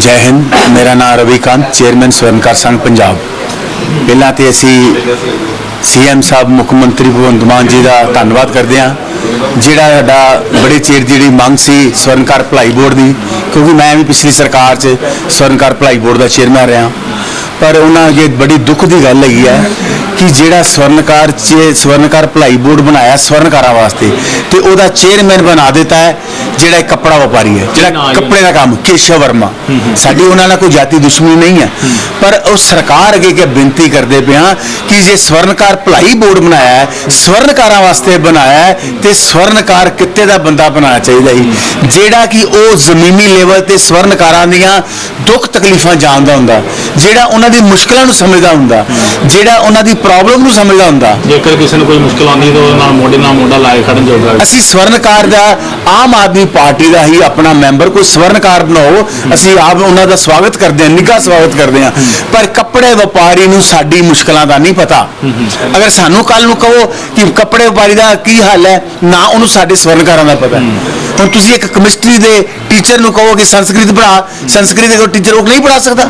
ਜੈ ਹਿੰਦ, ਮੇਰਾ ਨਾਮ ਰਵੀਕਾਂਤ, ਚੇਅਰਮੈਨ ਸਵਰਨਕਾਰ ਸੰਘ ਪੰਜਾਬ। ਪਹਿਲਾਂ ਤੇ ਅਸੀਂ ਸੀਐਮ ਸਾਹਿਬ, ਮੁੱਖ ਮੰਤਰੀ ਭਗਵੰਤ ਮਾਨ ਜੀ ਦਾ ਧੰਨਵਾਦ ਕਰਦੇ ਹਾਂ, ਜਿਹੜਾ ਸਾਡਾ ਬੜੇ ਚਿਰ ਦੀ ਜਿਹੜੀ ਮੰਗ ਸੀ ਸਵਰਨਕਾਰ ਭਲਾਈ ਬੋਰਡ ਦੀ, ਕਿਉਂਕਿ ਮੈਂ ਵੀ ਪਿਛਲੀ ਸਰਕਾਰ 'ਚ ਸਵਰਨਕਾਰ ਭਲਾਈ ਬੋਰਡ ਦਾ ਚੇਅਰਮੈਨ ਰਿਹਾ। ਪਰ ਉਹਨਾਂ ਅੱਗੇ ਬੜੀ ਦੁੱਖ ਦੀ ਗੱਲ ਹੈਗੀ ਹੈ ਕਿ ਜਿਹੜਾ ਸਵਰਨਕਾਰ ਚ ਸਵਰਨਕਾਰ ਭਲਾਈ ਬੋਰਡ ਬਣਾਇਆ ਸਵਰਨਕਾਰਾਂ ਵਾਸਤੇ ਤੇ ਉਹਦਾ ਚੇਅਰਮੈਨ ਬਣਾ ਦਿੱਤਾ ਹੈ ਜਿਹੜਾ ਇੱਕ ਕੱਪੜਾ ਵਪਾਰੀ ਹੈ ਜਿਹੜਾ ਕੱਪੜੇ ਦਾ ਕੰਮ ਕੇਸ਼ਵ ਵਰਮਾ। ਸਾਡੀ ਉਹਨਾਂ ਨਾਲ ਕੋਈ ਜਾਤੀ ਦੁਸ਼ਮਣੀ ਨਹੀਂ ਹੈ। ਪਰ ਉਹ ਸਰਕਾਰ ਅੱਗੇ ਕਿ ਬੇਨਤੀ ਕਰਦੇ ਪਿਆ ਕਿ ਜੇ ਸਵਰਨਕਾਰ ਭਲਾਈ ਬੋਰਡ ਬਣਾਇਆ ਹੈ ਸਵਰਨਕਾਰਾਂ ਵਾਸਤੇ ਬਣਾਇਆ ਹੈ ਤੇ ਸਵਰਨਕਾਰ ਕਿੱਤੇ ਦਾ ਬੰਦਾ ਬਣਾਉਣਾ ਚਾਹੀਦਾ ਸੀ ਜਿਹੜਾ ਕਿ ਉਹ ਜ਼ਮੀਨੀ ਲੈਵਲ ਤੇ ਸਵਰਨਕਾਰਾਂ ਦੀਆਂ ਦੁੱਖ ਤਕਲੀਫਾਂ ਜਾਣਦਾ ਹੁੰਦਾ ਜਿਹੜਾ ਉਹਨਾਂ ਦੀ ਮੁਸ਼ਕਲਾਂ ਨੂੰ ਸਮਝਦਾ ਹੁੰਦਾ ਜਿਹੜਾ ਉਹਨਾਂ ਦੀ ਪ੍ਰੋਬਲਮ ਨੂੰ ਸਮਝਦਾ ਹੁੰਦਾ। ਜੇਕਰ ਕਿਸੇ ਨੂੰ ਕੋਈ ਮੁਸ਼ਕਲ ਆਉਂਦੀ ਤਾਂ ਉਹਦੇ ਨਾਲ ਮੋਢੇ ਨਾਲ ਮੋਢਾ ਲਾਏ ਖੜਨ ਜੋਗਾ ਅਸੀਂ ਸਵਰਨਕਾਰ ਦਾ ਆਮ ਆਦਮੀ ਪਾਰਟੀ ਦਾ ਹੀ ਆਪਣਾ ਮੈਂਬਰ ਕੋਈ ਸਵਰਨਕਾਰ ਬਣਾਓ ਅਸੀਂ ਆਪ ਉਹਨਾਂ ਦਾ ਸਵਾਗਤ ਕਰਦੇ ਹਾਂ ਨਿੱਘਾ ਸਵਾਗਤ ਕਰਦੇ ਹਾਂ। ਪਰ ਕੱਪੜੇ ਵਪਾਰੀ ਨੂੰ ਸਾਡੀ ਮੁਸ਼ਕਲਾਂ ਦਾ ਨਹੀਂ ਪਤਾ। ਅਗਰ ਸਾਨੂੰ ਕੱਲ ਨੂੰ ਕਹੋ ਕਿ ਕੱਪੜੇ ਵਪਾਰੀ ਦਾ ਕੀ ਹਾਲ ਹੈ ਨਾ ਉਹਨੂੰ ਸਾਡੇ ਸਵਰਨਕਾਰਾਂ ਦਾ ਪਤਾ ਹੁਣ ਤੁਸੀਂ ਇੱਕ ਕੈਮਿਸਟਰੀ ਦੇ ਟੀਚਰ ਨੂੰ ਕਹੋ ਕਿ ਸੰਸਕ੍ਰਿਤ ਪੜ੍ਹਾ ਸੰਸਕ੍ਰਿਤ ਦੇ ਟੀਚਰ ਉਹ ਨਹੀਂ ਪੜ੍ਹਾ ਸਕਦਾ।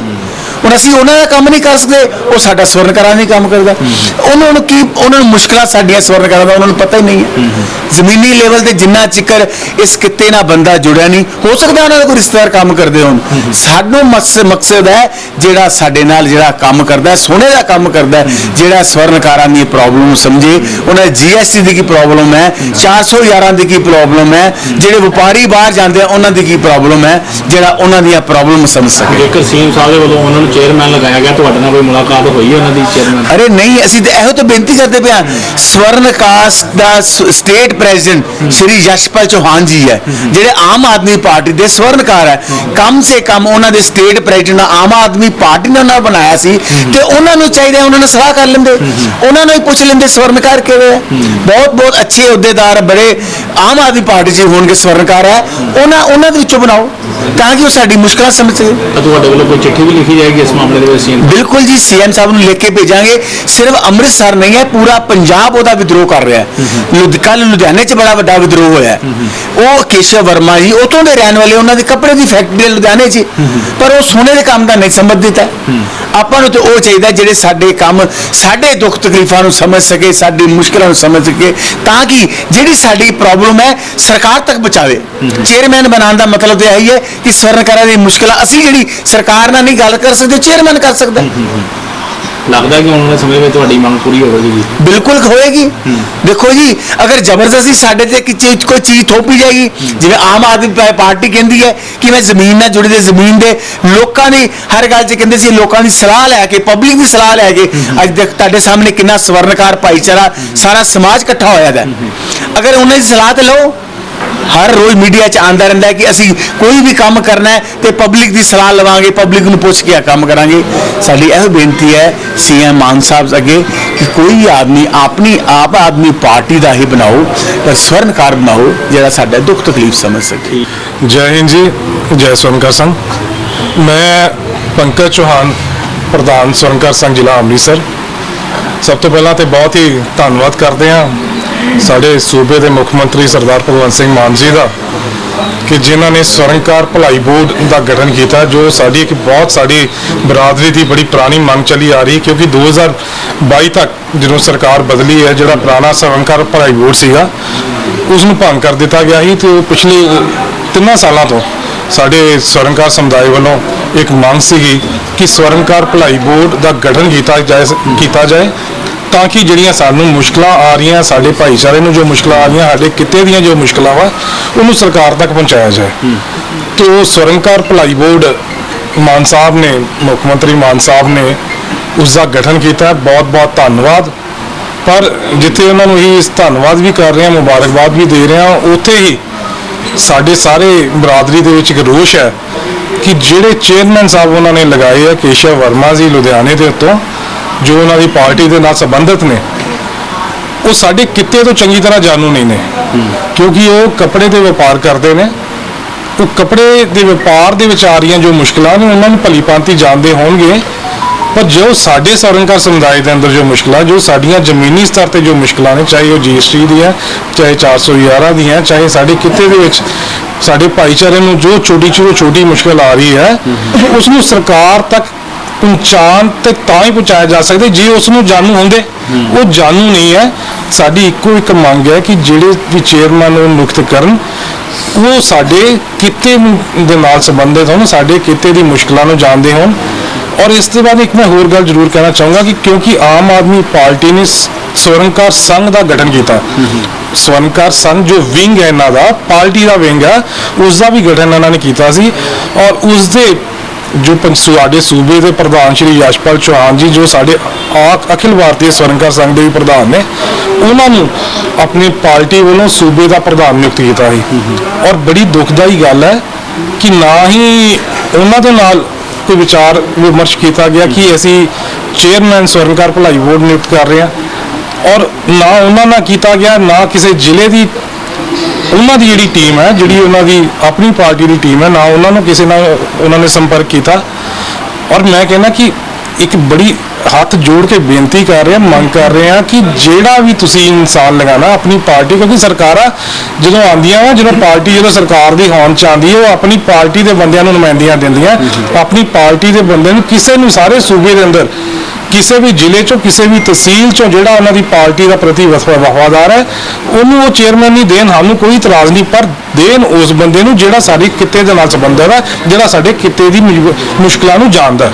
ਹੁਣ ਅਸੀਂ ਉਹਨਾਂ ਦਾ ਕੰਮ ਨਹੀਂ ਕਰ ਸਕਦੇ, ਉਹ ਸਾਡਾ ਸਵਰਨਕਾਰਾਂ ਨਹੀਂ ਕੰਮ ਕਰਦਾ। ਉਹਨਾਂ ਨੂੰ ਕੀ, ਉਹਨਾਂ ਨੂੰ ਮੁਸ਼ਕਲਾਂ ਸਾਡੀਆਂ ਸਵਰਨਕਾਰਾਂ ਦਾ, ਉਹਨਾਂ ਨੂੰ ਪਤਾ ਹੀ ਨਹੀਂ ਹੈ। ਜ਼ਮੀਨੀ ਲੈਵਲ ਤੇ ਜਿੰਨਾ ਚਿਕਰ ਇਸ ਕਿੱਤੇ ਨਾਲ ਬੰਦਾ ਜੁੜਿਆ ਨਹੀਂ, ਹੋ ਸਕਦਾ ਉਹਨਾਂ ਦਾ ਕੋਈ ਰਿਸ਼ਤੇਦਾਰ ਕੰਮ ਕਰਦੇ ਹੋਣ। ਸਾਨੂੰ ਮਕਸਦ ਹੈ ਜਿਹੜਾ ਸਾਡੇ ਨਾਲ ਜਿਹੜਾ ਕੰਮ ਕਰਦਾ ਹੈ ਸੋਨੇ ਦਾ ਕੰਮ ਕਰਦਾ, ਜਿਹੜਾ ਸਵਰਨਕਾਰਾਂ ਦੀ ਪ੍ਰੋਬਲਮ ਨੂੰ ਸਮਝੇ। ਉਹਨਾਂ ਦੀ ਜੀਐਸਟੀ ਦੀ ਕੀ ਪ੍ਰੋਬਲਮ ਹੈ 411 ਦੀ ਕੀ ਪ੍ਰੋਬਲਮ ਹੈ, ਜਿਹੜੇ ਵਪਾਰੀ ਬਾਹਰ ਜਾਂਦੇ ਆ, ਉਹਨਾਂ ਦੀ ਕੀ ਪ੍ਰੋਬਲਮ ਹੈ, ਜਿਹੜਾ ਉਹਨਾਂ ਦੀਆਂ ਪ੍ਰੋਬਲਮ ਸਮਝ ਸਕੇ। ਜੇਕਰ ਸੀਐਮ ਸਾਹਿਬ ਦੇ ਵੱਲੋਂ ਉਹਨਾਂ ਨੂੰ ਚੇਅਰਮੈਨ ਲਗਾਇਆ ਗਿਆ ਤੁਹਾਡੇ ਨਾਲ ਕੋਈ ਮੁਲਾਕਾਤ ਹੋਈ ਹੈ ਉਹਨਾਂ ਦੀ ਚੇਅਰਮੈਨ ਅਰੇ ਨਹੀਂ ਅਸੀਂ ਤਾਂ ਇਹੋ ਤਾਂ ਬੇਨਤੀ ਕਰਦੇ ਪਿਆ ਸਵਰਨ ਕਾਸਟ ਦਾ ਸਟੇਟ ਪ੍ਰੈਜ਼ੀਡੈਂਟ ਸ਼੍ਰੀ ਯਸ਼ਪਾਲ ਚੌਹਾਨ ਜੀ ਹੈ ਜਿਹੜੇ ਆਮ ਆਦਮੀ ਪਾਰਟੀ ਦੇ ਸਵਰਨਕਾਰ ਹੈ। ਕਮ ਸੇ ਕਮ ਉਹਨਾਂ ਦੇ state president Aam Aadmi party ਨੇ ਉਹਨਾਂ ਬਣਾਇਆ ਸੀ ਤੇ ਉਹਨਾਂ ਨੂੰ ਚਾਹੀਦਾ ਉਹਨਾਂ ਨਾਲ ਸਲਾਹ ਕਰ ਲੈਂਦੇ। ਉਹਨਾਂ ਨੂੰ ਹੀ ਪੁੱਛ ਲੈਂਦੇ ਸਵਰਨਕਾਰ ਕਿਹੜੇ ਹੈ। ਬਹੁਤ ਬਹੁਤ ਅੱਛੇ ਅਹੁਦੇਦਾਰ ਬੜੇ ਆਮ ਆਦਮੀ ਪਾਰਟੀ 'ਚ ਹੋਣਗੇ ਸਵਰਨਕਾਰ ਹੈ। ਉਹਨਾਂ ਉਹਨਾਂ ਦੇ ਵਿੱਚੋਂ ਬਣਾਓ ਤਾਂ ਕਿ ਉਹ ਸਾਡੀ ਮੁਸ਼ਕਲਾਂ ਸਮਝ ਸਕੇ। ਤੁਹਾਡੇ ਵੱਲੋਂ ਕੋਈ ਚਿੱਠੀ ਵੀ ਲਿਖੀ ਜਾਏਗੀ? ਇਸ ਮਾਮਲੇ ਦੇ ਵਿੱਚ ਸੀਐਮ। ਬਿਲਕੁਲ ਜੀ ਸੀਐਮ ਸਾਹਿਬ ਨੂੰ ਲਿਖ ਕੇ ਭੇਜਾਂਗੇ। ਸਿਰਫ ਅੰਮ੍ਰਿਤਸਰ ਨਹੀਂ ਹੈ ਪੂਰਾ ਪੰਜਾਬ ਉਹਦਾ ਵਿਦਰੋਹ ਕਰ ਰਿਹਾ ਹੈ। ਕੱਲ ਲੁਧਿਆਣੇ 'ਚ ਬੜਾ ਵੱਡਾ ਵਿਦਰੋਹ ਹੋਇਆ ਹੈ। ਉਹ ਕੇਸ਼ਵ ਵਰਮਾ ਜੀ ਉਤੋਂ ਦੇ ਰਹਿਣ ਵਾਲੇ ਉਹਨਾਂ ਦੀ ਕੱਪੜੇ ਦੀ ਫੈਕਟਰੀ ਹੈ ਲੁਧਿਆਣੇ 'ਚ। ਪਰ ਉਹ ਸੋਨੇ ਦੇ ਕੰਮ ਦਾ ਨਹੀਂ ਸਮਝ ਦਿੱਤਾ ਆਪਾਂ ਨੂੰ ਤੇ ਉਹ ਚਾਹੀਦਾ ਜਿਹੜੇ ਸਾਡੇ ਕੰਮ ਸਾਡੇ ਦੁੱਖ ਤਕਲੀਫਾਂ ਨੂੰ ਸਮਝ ਸਕੇ ਸਾਡੀ ਮੁਸ਼ਕਲਾਂ ਨੂੰ ਸਮਝ ਸਕੇ ਤਾਂ ਕਿ ਜਿਹੜੀ ਸਾਡੀ ਪ੍ਰੋਬਲਮ ਹੈ ਸਰਕਾਰ ਤੱਕ ਪਹੁੰਚਾਵੇ। ਚੇਅਰਮੈਨ ਬਣਾਉਣ ਦਾ ਮਤਲਬ ਇਹੀ ਹੈ ਕਿ ਸਵਰਨਕਾਰਾਂ ਦੀ ਮੁਸ਼ਕਲਾਂ ਅਸੀਂ ਜਿਹੜੀ ਸਰਕਾਰ ਨਾਲ ਨਹੀਂ ਗੱਲ ਕਰ ਸਕਦੇ ਚੇਅਰਮੈਨ ਕਰ ਸਕਦਾ। ਹੈ। ਲੱਗਦਾ ਕਿ ਆਉਣ ਵਾਲੇ ਸਮੇਂ ਵਿੱਚ ਤੁਹਾਡੀ ਮੰਗ ਪੂਰੀ ਹੋਵੇਗੀ ਜੀ ਬਿਲਕੁਲ ਹੋਏਗੀ। ਦੇਖੋ ਜੀ ਅਗਰ ਜ਼ਬਰਦਸਤੀ ਸਾਡੇ ਤੇ ਕਿ ਚੀਜ਼ ਕੋਈ ਚੀਜ਼ ਥੋਪੀ ਜਾਏਗੀ ਜਿਵੇਂ ਆਮ ਆਦਮੀ ਪਾ- ਪਾਰਟੀ ਕਹਿੰਦੀ ਹੈ ਕਿ ਮੈਂ ਜ਼ਮੀਨ ਨਾਲ ਜੁੜੇ ਦੇ ਜ਼ਮੀਨ ਦੇ ਲੋਕਾਂ ਦੀ ਹਰ ਗੱਲ 'ਚ ਕਹਿੰਦੇ ਸੀ ਲੋਕਾਂ ਦੀ ਸਲਾਹ ਲੈ ਕੇ ਪਬਲਿਕ ਦੀ ਸਲਾਹ ਲੈ ਕੇ। ਅੱਜ ਦੇਖ ਤੁਹਾਡੇ ਸਾਹਮਣੇ ਕਿੰਨਾ ਸਵਰਨਕਾਰ ਭਾਈਚਾਰਾ ਸਾਰਾ ਸਮਾਜ ਇਕੱਠਾ ਹੋਇਆ ਹੈ। ਅਗਰ ਉਹਨਾਂ ਦੀ ਸਲਾਹ ਤੇ ਲਓ ਹਰ ਰੋਜ਼ ਮੀਡੀਆ 'ਚ ਆਂਦਾ ਰਹਿੰਦਾ ਕਿ ਅਸੀਂ ਕੋਈ ਵੀ ਕੰਮ ਕਰਨਾ ਹੈ ਤੇ ਪਬਲਿਕ ਦੀ ਸਲਾਹ ਲਵਾਂਗੇ ਪਬਲਿਕ ਨੂੰ ਪੁੱਛ ਕੇ ਆ ਕੰਮ ਕਰਾਂਗੇ। ਸਾਡੀ ਇਹ ਬੇਨਤੀ ਹੈ ਸੀਐਮ ਮਾਨ ਸਾਹਿਬ ਅੱਗੇ ਕਿ ਕੋਈ ਆਦਮੀ ਆਪਣੀ ਆਪ ਆਦਮੀ ਪਾਰਟੀ ਦਾ ਹੀ ਬਣਾਓ, ਪਰ ਸਵਰਨਕਾਰ ਬਣਾਓ, ਜਿਹੜਾ ਸਾਡਾ ਦੁੱਖ ਤਕਲੀਫ ਸਮਝ ਸਕੇ। ਜੈ ਹਿੰਦ ਜੀ, ਜੈ ਸਵਰਨਕਾਰ ਸੰਘ। ਮੈਂ ਪੰਕਜ ਚੌਹਾਨ, ਪ੍ਰਧਾਨ ਸਵਰਨਕਾਰ ਸੰਘ ਜ਼ਿਲ੍ਹਾ ਅੰਮ੍ਰਿਤਸਰ। ਸਭ ਤੋਂ ਪਹਿਲਾਂ ਤੇ ਬਹੁਤ ਹੀ ਧੰਨਵਾਦ ਕਰਦੇ ਹਾਂ ਸਾਡੇ ਸੂਬੇ ਦੇ ਮੁੱਖ ਮੰਤਰੀ ਸਰਦਾਰ ਭਗਵੰਤ ਸਿੰਘ ਮਾਨ ਜੀ ਦਾ ਕਿ ਜਿਨ੍ਹਾਂ ਨੇ ਸਵਰਨਕਾਰ ਭਲਾਈ ਬੋਰਡ ਦਾ ਗਠਨ ਕੀਤਾ, ਜੋ ਸਾਡੀ ਇੱਕ ਬਹੁਤ ਸਾਡੀ ਬਰਾਦਰੀ ਦੀ ਬੜੀ ਪੁਰਾਣੀ ਮੰਗ ਚੱਲੀ ਆ ਰਹੀ, ਕਿਉਂਕਿ 2022 ਤੱਕ ਜਦੋਂ ਸਰਕਾਰ ਬਦਲੀ ਹੈ, ਜਿਹੜਾ ਪੁਰਾਣਾ ਸਵਰਨਕਾਰ ਭਲਾਈ ਬੋਰਡ ਸੀਗਾ ਉਸ ਨੂੰ ਭੰਗ ਕਰ ਦਿੱਤਾ ਗਿਆ ਸੀ ਤੇ ਪਿਛਲੇ ਤਿੰਨਾਂ ਸਾਲਾਂ ਤੋਂ ਸਾਡੇ ਸਵਰਨਕਾਰ ਸਮੁਦਾਇ ਵੱਲੋਂ ਇੱਕ ਮੰਗ ਸੀਗੀ ਕਿ ਸਵਰਨਕਾਰ ਭਲਾਈ ਬੋਰਡ ਦਾ ਗਠਨ ਕੀਤਾ ਜਾਏ ਕੀਤਾ ਜਾਏ ਤਾਂ ਕਿ ਜਿਹੜੀਆਂ ਸਾਨੂੰ ਮੁਸ਼ਕਲਾਂ ਆ ਰਹੀਆਂ ਸਾਡੇ ਭਾਈਚਾਰੇ ਨੂੰ ਜੋ ਮੁਸ਼ਕਲਾਂ ਆ ਰਹੀਆਂ ਸਾਡੇ ਕਿੱਤੇ ਦੀਆਂ ਜੋ ਮੁਸ਼ਕਲਾਂ ਵਾ ਉਹਨੂੰ ਸਰਕਾਰ ਤੱਕ ਪਹੁੰਚਾਇਆ ਜਾਏ। ਤੇ ਉਹ ਸਵਰਨਕਾਰ ਭਲਾਈ ਬੋਰਡ ਮਾਨ ਸਾਹਿਬ ਨੇ ਮੁੱਖ ਮੰਤਰੀ ਮਾਨ ਸਾਹਿਬ ਨੇ ਉਸ ਦਾ ਗਠਨ ਕੀਤਾ। ਬਹੁਤ ਬਹੁਤ ਧੰਨਵਾਦ। ਪਰ ਜਿੱਥੇ ਉਹਨਾਂ ਨੂੰ ਹੀ ਇਸ ਧੰਨਵਾਦ ਵੀ ਕਰ ਰਹੇ ਹਾਂ ਮੁਬਾਰਕਬਾਦ ਵੀ ਦੇ ਰਹੇ ਹਾਂ ਉੱਥੇ ਹੀ ਸਾਡੇ ਸਾਰੇ ਬਰਾਦਰੀ ਦੇ ਵਿੱਚ ਇੱਕ ਰੋਸ਼ ਹੈ ਕਿ ਜਿਹੜੇ ਚੇਅਰਮੈਨ ਸਾਹਿਬ ਉਹਨਾਂ ਨੇ ਲਗਾਏ ਆ ਕੇਸ਼ਵ ਵਰਮਾ ਜੀ ਲੁਧਿਆਣੇ ਦੇ ਉੱਤੋਂ ਜੋ ਉਹਨਾਂ ਦੀ ਪਾਰਟੀ ਦੇ ਨਾਲ ਸੰਬੰਧਿਤ ਨੇ, ਉਹ ਸਾਡੇ ਕਿੱਤੇ ਤੋਂ ਚੰਗੀ ਤਰ੍ਹਾਂ ਜਾਣੂ ਨਹੀਂ ਨੇ। ਕਿਉਂਕਿ ਉਹ ਕੱਪੜੇ ਦੇ ਵਪਾਰ ਕਰਦੇ ਨੇ, ਉਹ ਕੱਪੜੇ ਦੇ ਵਪਾਰ ਦੇ ਵਿੱਚ ਆ ਰਹੀਆਂ ਜੋ ਮੁਸ਼ਕਲਾਂ ਨੇ, ਉਹਨਾਂ ਨੂੰ ਭਲੀ ਭਾਂਤੀ ਜਾਣਦੇ ਹੋਣਗੇ। ਪਰ ਜੋ ਸਾਡੇ ਸਰਨਕਾਰ ਸਮੁਦਾਇ ਦੇ ਅੰਦਰ ਜੋ ਮੁਸ਼ਕਲਾਂ, ਜੋ ਸਾਡੀਆਂ ਜ਼ਮੀਨੀ ਸਤਰ ਤੇ ਜੋ ਮੁਸ਼ਕਲਾਂ ਨੇ, ਚਾਹੇ ਉਹ ਜੀਐਸਟੀ ਦੀ ਹੈ ਚਾਹੇ 411 ਦੀ ਹੈ ਚਾਹੇ ਸਾਡੇ ਕਿੱਤੇ ਦੇ ਵਿੱਚ ਸਾਡੇ ਭਾਈਚਾਰੇ ਨੂੰ ਜੋ ਛੋਟੀ ਛੋਟੀ ਮੁਸ਼ਕਲ ਆ ਰਹੀ ਹੈ, ਉਸ ਨੂੰ ਸਰਕਾਰ ਤੱਕ ਪਹੁੰਚਾਉਣ ਤੇ ਤਾਂ ਹੀ ਪਹੁੰਚਾਇਆ ਜਾ ਸਕਦਾ ਜੇ ਉਸ ਨੂੰ ਜਾਣੂ ਹੁੰਦੇ। ਉਹ ਜਾਣੂ ਨਹੀਂ ਹੈ। ਸਾਡੀ ਇੱਕੋ ਇੱਕ ਮੰਗ ਹੈ ਕਿ ਜਿਹੜੇ ਵੀ ਚੇਅਰਮੈਨ ਉਹ ਨਿਯੁਕਤ ਕਰਨ। ਉਹ ਸਾਡੇ ਕਿੱਤੇ ਦੇ ਨਾਲ ਸੰਬੰਧਿਤ ਹੋਣ, ਸਾਡੇ ਕਿੱਤੇ ਦੀ ਮੁਸ਼ਕਲਾਂ ਨੂੰ ਜਾਣਦੇ ਹੋਣ। ਔਰ ਇਸ ਤੋਂ ਬਾਅਦ ਇੱਕ ਮੈਂ ਹੋਰ ਗੱਲ ਜ਼ਰੂਰ ਕਹਿਣਾ ਚਾਹੂੰਗਾ ਕਿ ਕਿਉਂਕਿ ਆਮ ਆਦਮੀ ਪਾਰਟੀ ਨੇ ਸਵਰਨਕਾਰ ਸੰਘ ਦਾ ਗਠਨ ਕੀਤਾ। ਸਵਰਨਕਾਰ ਸੰਘ ਜੋ ਵਿੰਗ ਹੈ ਇਹਨਾਂ ਦਾ, ਪਾਰਟੀ ਦਾ ਵਿੰਗ ਹੈ ਉਸ ਦਾ ਵੀ ਗਠਨ ਇਹਨਾਂ ਨੇ ਕੀਤਾ ਸੀ। ਔਰ ਉਸ ਦੇ ਜੋ ਪੰਜ ਸਾਡੇ ਸੂਬੇ ਦੇ ਪ੍ਰਧਾਨ ਸ਼੍ਰੀ ਯਸ਼ਪਾਲ ਚੌਹਾਨ ਜੀ, ਜੋ ਸਾਡੇ ਆ- ਅਖਿਲ ਭਾਰਤੀ ਸਵਰਨਕਾਰ ਸੰਘ ਦੇ ਵੀ ਪ੍ਰਧਾਨ ਨੇ, ਉਹਨਾਂ ਨੂੰ ਆਪਣੀ ਪਾਰਟੀ ਵੱਲੋਂ ਸੂਬੇ ਦਾ ਪ੍ਰਧਾਨ ਨਿਯੁਕਤ ਕੀਤਾ ਸੀ। ਔਰ ਬੜੀ ਦੁਖਦਾਈ ਗੱਲ ਹੈ ਕਿ ਨਾ ਹੀ ਉਹਨਾਂ ਦੇ ਨਾਲ ਕੋਈ ਵਿਚਾਰ ਵਿਮਰਸ਼ ਕੀਤਾ ਗਿਆ ਕਿ ਅਸੀਂ ਚੇਅਰਮੈਨ ਸਵਰਨਕਾਰ ਭਲਾਈ ਬੋਰਡ ਨਿਯੁਕਤ ਕਰ ਰਹੇ ਹਾਂ। ਔਰ ਨਾ ਉਹਨਾਂ ਨਾਲ ਕੀਤਾ ਗਿਆ, ਨਾ ਕਿਸੇ ਜ਼ਿਲ੍ਹੇ ਦੀ ਉਹਨਾਂ ਦੀ ਜਿਹੜੀ ਟੀਮ ਹੈ, ਜਿਹੜੀ ਉਹਨਾਂ ਦੀ ਆਪਣੀ ਪਾਰਟੀ ਦੀ ਟੀਮ ਹੈ, ਨਾ ਉਹਨਾਂ ਨੂੰ ਕਿਸੇ ਨਾਲ ਉਹਨਾਂ ਨੇ ਸੰਪਰਕ ਕੀਤਾ। ਔਰ ਮੈਂ ਕਹਿੰਦਾ ਕਿ ਇੱਕ ਬੜੀ ਹੱਥ ਜੋੜ ਕੇ ਬੇਨਤੀ ਕਰ ਰਿਹਾ, ਮੰਗ ਕਰ ਰਿਹਾ ਕਿ ਜਿਹੜਾ ਵੀ ਤੁਸੀਂ ਇਨਸਾਨ ਲਗਾਣਾ ਆਪਣੀ ਪਾਰਟੀ, ਕਿਉਂਕਿ ਸਰਕਾਰਾਂ ਜਦੋਂ ਆਉਂਦੀਆਂ ਵਾ, ਜਦੋਂ ਪਾਰਟੀ, ਜਦੋਂ ਸਰਕਾਰ ਦੀ ਹੋਂਦ ਚ ਆਉਂਦੀ ਹੈ, ਉਹ ਆਪਣੀ ਪਾਰਟੀ ਦੇ ਬੰਦਿਆਂ ਨੂੰ ਨੁਮਾਇੰਦੀਆਂ ਦਿੰਦੀਆਂ। ਆਪਣੀ ਪਾਰਟੀ ਦੇ ਬੰਦੇ ਨੂੰ ਕਿਸੇ ਨੂੰ ਸਾਰੇ ਸੂਬੇ ਦੇ ਅੰਦਰ ਕਿਸੇ ਵੀ ਜ਼ਿਲ੍ਹੇ ਚੋਂ, ਕਿਸੇ ਵੀ ਤਹਿਸੀਲ ਚੋਂ ਜਿਹੜਾ ਉਹਨਾਂ ਦੀ ਪਾਰਟੀ ਦਾ ਪ੍ਰਤੀ ਵਫਾਦਾਰ ਹੈ, ਉਹਨੂੰ ਉਹ ਚੇਅਰਮੈਨ ਨਹੀਂ ਦੇਣ, ਸਾਨੂੰ ਕੋਈ ਇਤਰਾਜ਼ ਨਹੀਂ, ਪਰ ਦੇਣ ਉਸ ਬੰਦੇ ਨੂੰ ਜਿਹੜਾ ਸਾਡੇ ਕਿੱਤੇ ਦੇ ਨਾਲ ਸੰਬੰਧਿਤ ਹੈ, ਜਿਹੜਾ ਸਾਡੇ ਕਿੱਤੇ ਦੀ ਮੁਜ- ਮੁਸ਼ਕਲਾਂ ਨੂੰ ਜਾਣਦਾ